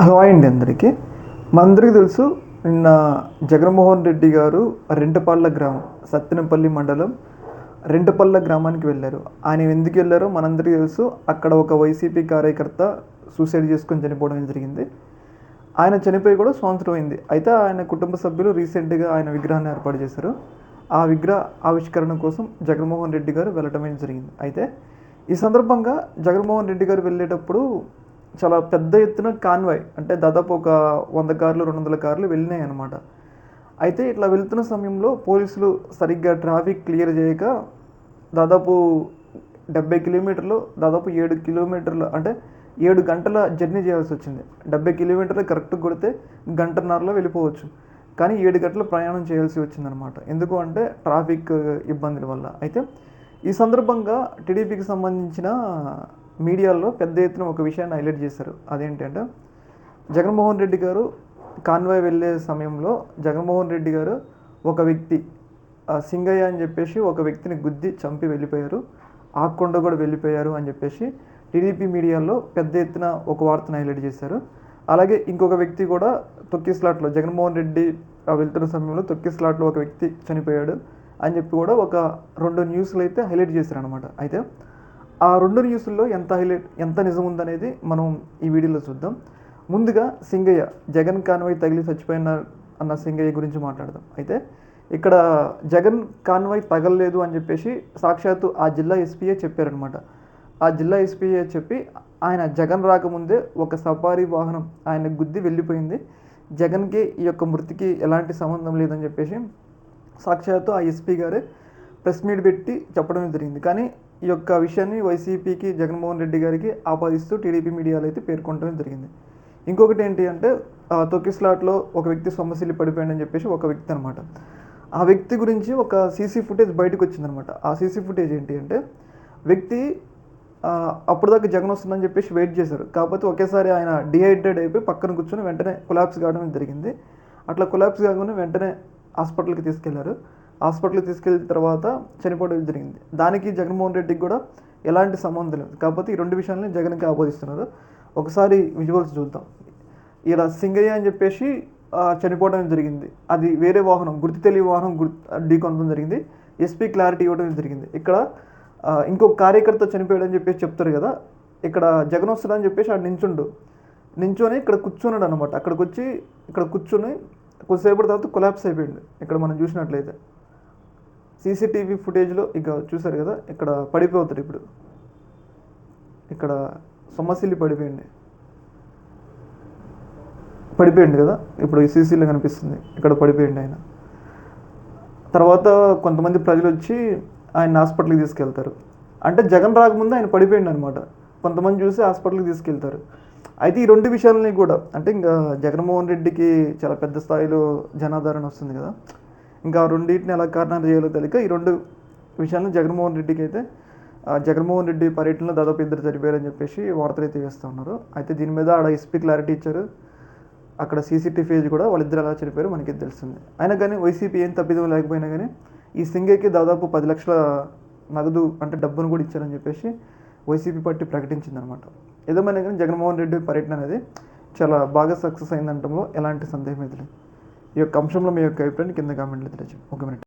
Hello అండి అందరికీ. మనందరికీ తెలుసు నిన్న జగన్మోహన్ రెడ్డి గారు రెంటపల్ల గ్రామం సత్తెనపల్లి మండలం రెంటపల్ల గ్రామానికి వెళ్ళారు. ఆయన ఎందుకు వెళ్ళారో మనందరికీ తెలుసు. అక్కడ ఒక వైసీపీ కార్యకర్త సూసైడ్ చేసుకొని చనిపోవడం జరిగింది. ఆయన చనిపోయి కూడా సంవత్సరం అయింది. అయితే ఆయన కుటుంబ సభ్యులు రీసెంట్గా ఆయన విగ్రహాన్ని ఏర్పాటు చేశారు. ఆ విగ్రహ ఆవిష్కరణ కోసం జగన్మోహన్ రెడ్డి గారు వెళ్ళటమే జరిగింది. అయితే ఈ సందర్భంగా జగన్మోహన్ రెడ్డి గారు వెళ్ళేటప్పుడు చాలా పెద్ద ఎత్తున కాన్వాయ్ అంటే దాదాపు ఒక వంద కార్లు రెండు వందల కార్లు వెళ్ళినాయి అనమాట అయితే ఇట్లా వెళ్తున్న సమయంలో పోలీసులు సరిగ్గా ట్రాఫిక్ క్లియర్ చేయక దాదాపు డెబ్బై కిలోమీటర్లు దాదాపు ఏడు కిలోమీటర్లు అంటే ఏడు గంటల జర్నీ చేయాల్సి వచ్చింది. డెబ్బై కిలోమీటర్లు కరెక్ట్ కొడితే గంటన్నరలో వెళ్ళిపోవచ్చు. కానీ ఏడు గంటల ప్రయాణం చేయాల్సి వచ్చిందనమాట ఎందుకు అంటే ట్రాఫిక్ ఇబ్బందుల వల్ల. అయితే ఈ సందర్భంగా టీడీపీకి సంబంధించిన మీడియాలో పెద్ద ఎత్తున ఒక విషయాన్ని హైలైట్ చేశారు. అదేంటంటే జగన్మోహన్ రెడ్డి గారు కాన్వాయ్ వెళ్ళే సమయంలో జగన్మోహన్ రెడ్డి గారు ఒక వ్యక్తి సింగయ్య అని చెప్పేసి ఒక వ్యక్తిని గుద్ది చంపి వెళ్ళిపోయారు. ఆకుండా కూడా వెళ్ళిపోయారు అని చెప్పేసి టీడీపీ మీడియాలో పెద్ద ఎత్తున ఒక వార్తను హైలైట్ చేశారు. అలాగే ఇంకొక వ్యక్తి కూడా తొక్కిస్లాట్లో జగన్మోహన్ రెడ్డి వెళ్తున్న సమయంలో తొక్కిస్లాట్లో ఒక వ్యక్తి చనిపోయాడు అని చెప్పి కూడా ఒక రెండు న్యూస్లు అయితే హైలైట్ చేశారు అనమాట అయితే ఆ రెండు న్యూస్ల్లో ఎంత హైలైట్ ఎంత నిజం ఉందనేది మనం ఈ వీడియోలో చూద్దాం. ముందుగా సింగయ్య జగన్ కాన్వాయ్ తగిలి చచ్చిపోయిన అన్న సింగయ్య గురించి మాట్లాడదాం. అయితే ఇక్కడ జగన్ కాన్వాయ్ తగలలేదు అని చెప్పేసి సాక్షాత్తు ఆ జిల్లా ఎస్పీఏ చెప్పారనమాట ఆ జిల్లా ఎస్పీఏ చెప్పి ఆయన జగన్ రాకముందే ఒక సఫారీ వాహనం ఆయన గుద్ది వెళ్ళిపోయింది. జగన్కి ఈ యొక్క మృతికి ఎలాంటి సంబంధం లేదని చెప్పేసి సాక్షాత్తు ఆ ఎస్పీ గారే ప్రెస్ మీట్ పెట్టి చెప్పడం జరిగింది. కానీ ఈ యొక్క విషయాన్ని వైసీపీకి జగన్మోహన్ రెడ్డి గారికి ఆపాదిస్తూ టీడీపీ మీడియాలో అయితే పేర్కొనడం జరిగింది. ఇంకొకటి ఏంటి అంటే ఆ, తొక్కిస్లాట్లో ఒక వ్యక్తి సొమ్మసిల్లి పడిపోయాడని చెప్పేసి ఒక వ్యక్తి అనమాట ఆ వ్యక్తి గురించి ఒక సీసీ ఫుటేజ్ బయటకు వచ్చిందనమాట ఆ సీసీ ఫుటేజ్ ఏంటి అంటే వ్యక్తి అప్పటిదాకా అప్పుడు దాకా జగన్ వస్తుందని చెప్పేసి వెయిట్ చేశారు. కాకపోతే ఒకేసారి ఆయన డిహైడ్రేట్ అయిపోయి పక్కన కూర్చొని వెంటనే కొలాప్స్ కావడం జరిగింది. అట్లా కొలాప్స్ కాకుండా వెంటనే హాస్పిటల్కి తీసుకెళ్ళారు. హాస్పిటల్కి తీసుకెళ్ళిన తర్వాత చనిపోవడం జరిగింది. దానికి జగన్మోహన్ రెడ్డికి కూడా ఎలాంటి సంబంధం లేదు. కాకపోతే ఈ రెండు విషయాలని జగన్కి ఆపోదిస్తున్నారు ఒకసారి విజువల్స్ చూద్దాం. ఇలా సింగయ్య అని చెప్పేసి చనిపోవడం జరిగింది. అది వేరే వాహనం గుర్తు తెలియ వాహనం గుర్తు ఢీకొనడం జరిగింది. ఎస్పీ క్లారిటీ ఇవ్వడం జరిగింది. ఇక్కడ ఇంకో ఇంకొక కార్యకర్త చనిపోయాడని చెప్పేసి చెప్తారు కదా. ఇక్కడ జగన్ వస్తాడని చెప్పేసి ఆడు నించుండు. నించొని ఇక్కడ కూర్చున్నాడు అనమాట అక్కడికి వచ్చి ఇక్కడ కూర్చొని కొద్దిసేపటి తర్వాత కొలాప్స్ అయిపోయింది ఇక్కడ మనం చూసినట్లయితే. సీసీటీవీ ఫుటేజ్లో ఇక చూసారు కదా ఇక్కడ పడిపోతారు ఇప్పుడు. ఇక్కడ సొమ్మసిల్లి పడిపోయింది. పడిపోయింది కదా ఇప్పుడు ఈ సీసీలో కనిపిస్తుంది ఇక్కడ పడిపోయింది ఆయన. తర్వాత కొంతమంది ప్రజలు వచ్చి ఆయన హాస్పిటల్కి తీసుకెళ్తారు. అంటే జగన్ రాకముందు ఆయన పడిపోయింది అనమాట కొంతమంది చూసి హాస్పిటల్కి తీసుకెళ్తారు. అయితే ఈ రెండు విషయాలని కూడా అంటే ఇంకా జగన్మోహన్ రెడ్డికి చాలా పెద్ద స్థాయిలో జనాదరణ వస్తుంది కదా ఇంకా ఆ రెండింటిని ఎలా కారణాలు చేయాలో తెలియక ఈ రెండు విషయాలను జగన్మోహన్ రెడ్డికి అయితే ఆ, జగన్మోహన్ రెడ్డి పర్యటనలో దాదాపు ఇద్దరు చనిపోయారని చెప్పేసి వార్తలు అయితే వేస్తూ ఉన్నారు. అయితే దీని మీద ఆడ ఎస్పీ క్లారిటీ ఇచ్చారు. అక్కడ సీసీటీవీ ఫేజ్ కూడా వాళ్ళిద్దరు ఎలా చనిపోయారు మనకి తెలుస్తుంది. అయినా కానీ వైసీపీ ఏం తప్పిదం లేకపోయినా కానీ ఈ సింగేకి దాదాపు పది లక్షల నగదు అంటే డబ్బును కూడా ఇచ్చారని చెప్పేసి వైసీపీ పార్టీ ప్రకటించిందనమాట. ఏదేమైనా కానీ జగన్మోహన్ రెడ్డి పర్యటన అనేది చాలా బాగా సక్సెస్ అయిందంటంలో ఎలాంటి సందేహం అయితే లేదు. ఈ యొక్క అంశంలో మీ యొక్క అభిప్రాయాన్ని కింద కామెంట్లో తెలియజేయండి ఒక మినిట్